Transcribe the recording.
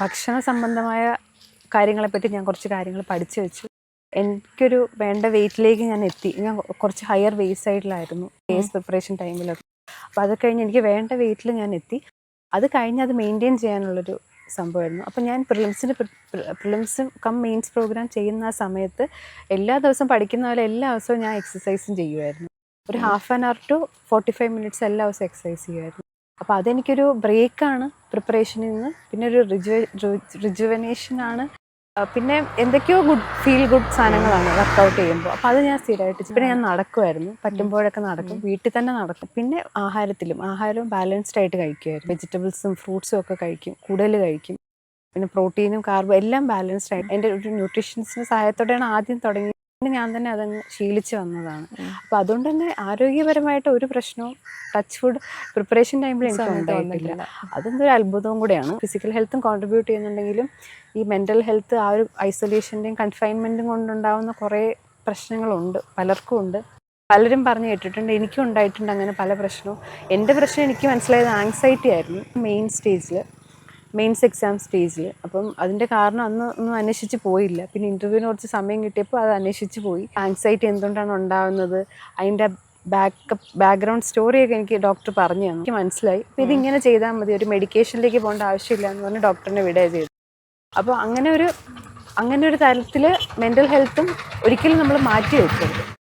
ഭക്ഷണ സംബന്ധമായ കാര്യങ്ങളെപ്പറ്റി ഞാൻ കുറച്ച് കാര്യങ്ങൾ പഠിച്ചു വെച്ചു. എനിക്കൊരു വേണ്ട വെയിറ്റിലേക്ക് ഞാൻ എത്തി. ഞാൻ കുറച്ച് ഹയർ വെയിറ്റ് സൈഡിലായിരുന്നു ഫേസ് പ്രിപ്പറേഷൻ ടൈമിലൊക്കെ അപ്പോൾ അത് കഴിഞ്ഞ് എനിക്ക് വേണ്ട വെയിറ്റിൽ ഞാൻ എത്തി. അത് കഴിഞ്ഞ് അത് മെയിന്റെയിൻ ചെയ്യാനുള്ളൊരു സംഭവമായിരുന്നു. അപ്പോൾ ഞാൻ പ്രിലിംസിന് പ്രിലിംസും കം മെയിൻസ് പ്രോഗ്രാം ചെയ്യുന്ന ആ സമയത്ത് എല്ലാ ദിവസവും പഠിക്കുന്ന പോലെ എല്ലാ ദിവസവും ഞാൻ എക്സസൈസും ചെയ്യുമായിരുന്നു ഒരു half an hour to forty five minutes എല്ലാ ദിവസവും എക്സസൈസ് ചെയ്യുമായിരുന്നു അപ്പോൾ അതെനിക്കൊരു ബ്രേക്കാണ് പ്രിപ്പറേഷനിൽ നിന്ന്. പിന്നെ ഒരു റിജുവ റിജുവനേഷനാണ്. പിന്നെ എന്തൊക്കെയോ ഗുഡ് ഫീൽ ഗുഡ് സാധനങ്ങളാണ് വർക്കൗട്ട് ചെയ്യുമ്പോൾ. അപ്പോൾ അത് ഞാൻ സ്ഥിരമായിട്ട് പിന്നെ ഞാൻ നടക്കുമായിരുന്നു. പറ്റുമ്പോഴൊക്കെ നടക്കും. വീട്ടിൽ തന്നെ നടക്കും. പിന്നെ ആഹാരത്തിലും ആഹാരവും ബാലൻസ്ഡ് ആയിട്ട് കഴിക്കുമായിരുന്നു. വെജിറ്റബിൾസും ഫ്രൂട്ട്സും ഒക്കെ കഴിക്കും. കൂടുതൽ കഴിക്കും. പിന്നെ പ്രോട്ടീനും കാർബും എല്ലാം ബാലൻസ്ഡ് ആയിട്ട്. എന്റെ ഒരു ന്യൂട്രീഷൻസിന്റെ സഹായത്തോടെയാണ് ആദ്യം തുടങ്ങി ഞാൻ തന്നെ അതങ്ങ് ശീലിച്ചു വന്നതാണ്. അപ്പം അതുകൊണ്ട് തന്നെ ആരോഗ്യപരമായിട്ട് ഒരു പ്രശ്നവും ടച്ച് ഫുഡ് പ്രിപ്പറേഷൻ ടൈമിൽ എനിക്ക് ഉണ്ടായിട്ടില്ല അതെന്തൊരു അത്ഭുതവും കൂടെയാണ്. ഫിസിക്കൽ ഹെൽത്തും കോൺട്രിബ്യൂട്ട് ചെയ്യുന്നുണ്ടെങ്കിലും ഈ മെന്റൽ ഹെൽത്ത് ആ ഒരു ഐസൊലേഷന്റെയും കൺഫൈൻമെന്റും കൊണ്ടുണ്ടാവുന്ന കുറേ പ്രശ്നങ്ങളുണ്ട്. പലർക്കും ഉണ്ട്. പലരും പറഞ്ഞു കേട്ടിട്ടുണ്ട് എനിക്കും ഉണ്ടായിട്ടുണ്ട് അങ്ങനെ പല പ്രശ്നവും. എന്റെ പ്രശ്നം എനിക്ക് മനസ്സിലായത് ആങ്സൈറ്റി ആയിരുന്നു. മെയിൻ സ്റ്റേജിൽ മെയിൻസ് എക്സാം സ്റ്റേജിൽ അപ്പം അതിന്റെ കാരണം അന്ന് ഒന്നും അന്വേഷിച്ച് പോയില്ല. പിന്നെ ഇന്റർവ്യൂവിന് കുറച്ച് സമയം കിട്ടിയപ്പോൾ അത് അന്വേഷിച്ച് പോയി. ആങ്സൈറ്റി എന്തുകൊണ്ടാണ് ഉണ്ടാകുന്നത് അതിന്റെ ബാക്കപ്പ് ബാക്ക്ഗ്രൗണ്ട് സ്റ്റോറിയൊക്കെ എനിക്ക് ഡോക്ടർ പറഞ്ഞു തന്നു. എനിക്ക് മനസ്സിലായി. അപ്പോൾ ഇതിങ്ങനെ ചെയ്താൽ മതി. ഒരു മെഡിക്കേഷനിലേക്ക് പോകേണ്ട ആവശ്യമില്ല എന്ന് പറഞ്ഞ് ഡോക്ടറിനെ വിടുക ചെയ്തു. അപ്പോൾ അങ്ങനെ ഒരു അങ്ങനെ ഒരു തരത്തിൽ മെന്റൽ ഹെൽത്തും ഒരിക്കലും നമ്മൾ മാറ്റി വെക്കരുത്.